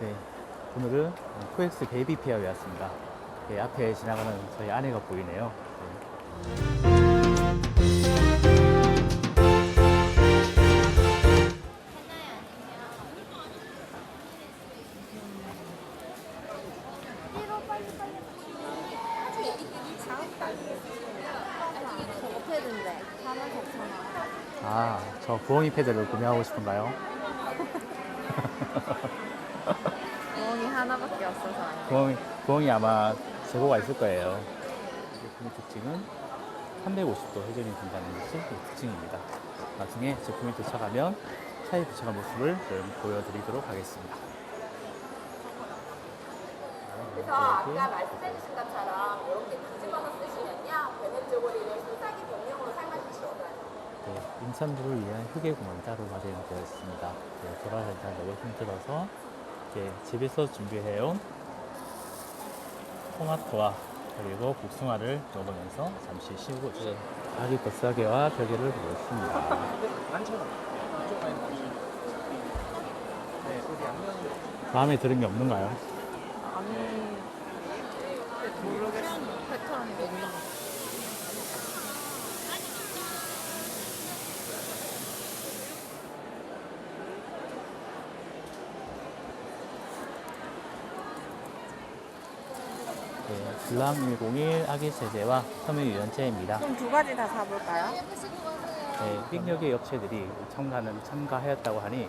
네, 오늘은 코엑스 베이비 페어에 왔습니다. 네, 앞에 지나가는 저희 아내가 보이네요. 네. 저거 패드인데 4만 4천 원. 아, 저 부엉이 패드를 구매하고 싶은가요? 하나밖에 없어서 안 돼. 부엉이, 부엉이 아마 재고가 있을 거예요. 이 제품의 특징은 350도 회전이 된다는 것이 이 특징입니다. 나중에 제품이 도착하면 차에 도착한 모습을 좀 보여드리도록 하겠습니다. 그래서 아까 말씀해 주신 것처럼 이렇게 뒤집어서 쓰시면요 베넷 쪼고리를 순삭이 병용으로 삶아주시거든요. 네, 임산부를 위한 휴게구멍이 따로 마련되어 있습니다. 네, 너무 힘들어서 이렇게 집에서 준비해온 토마토와 그리고 복숭아를 먹으면서 잠시 쉬고 있어요. 아기 버싸개와 벽에를 보고 있습니다. 마음에 드는 게 없는가요? 아니 모르겠어. 패턴이 너무 네, 블랑 101 아기 세제와 섬유 유연제입니다. 그럼 두 가지 다 사볼까요? 네, 빅력의 업체들이 참가는 참가하였다고 하니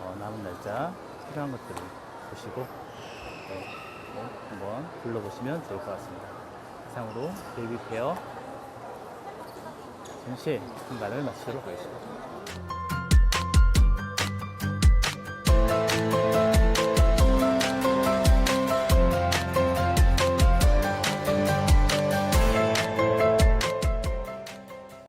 어, 남은 날짜 필요한 것들을 보시고 네, 네, 한번 둘러보시면 좋을 것 같습니다. 이상으로 베이비 페어 전시 참가를 마치도록 하겠습니다.